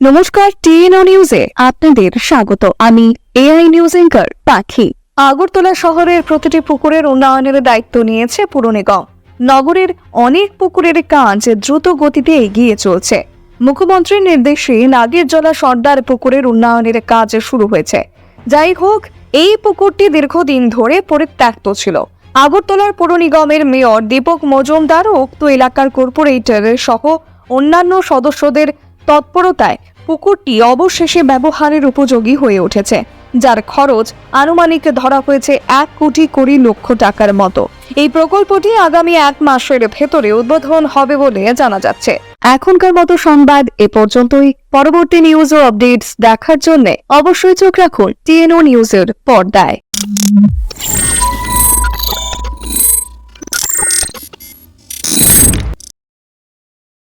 নমস্কার টিএনও নিউজে আপনাদের স্বাগত। আমি এআই নিউজ এঙ্কার পাখি। আগরতলা শহরের প্রতিটি পুকুরের উন্নয়নের দায়িত্ব নিয়েছে পুর নিগম। নগরের অনেক পুকুরের কাজ দ্রুত গতিতে এগিয়ে চলছে। মুখ্যমন্ত্রীর নির্দেশে নাগেরজলা সর্দার পুকুরের উন্নয়নের কাজ শুরু হয়েছে। যাই হোক, এই পুকুরটি দীর্ঘদিন ধরে পরিত্যক্ত ছিল। আগরতলার পৌর নিগমের মেয়র দীপক মজুমদার উক্ত এলাকার কর্পোরেটর সহ অন্যান্য সদস্যদের তৎপরতায় পুকুরটি অবশেষে ব্যবহারের উপযোগী হয়ে উঠেছে, যার খরচ আনুমানিক ধরা হয়েছে এক কোটি কুড়ি লক্ষ টাকার মতো। এই প্রকল্পটি আগামী এক মাসের ভেতরে উদ্বোধন হবে বলে জানা যাচ্ছে। এখনকার মতো সংবাদ এ পর্যন্তই। পরবর্তী নিউজ ও আপডেটস দেখার জন্য অবশ্যই চোখ রাখুন টিএনও নিউজের পর্দায়।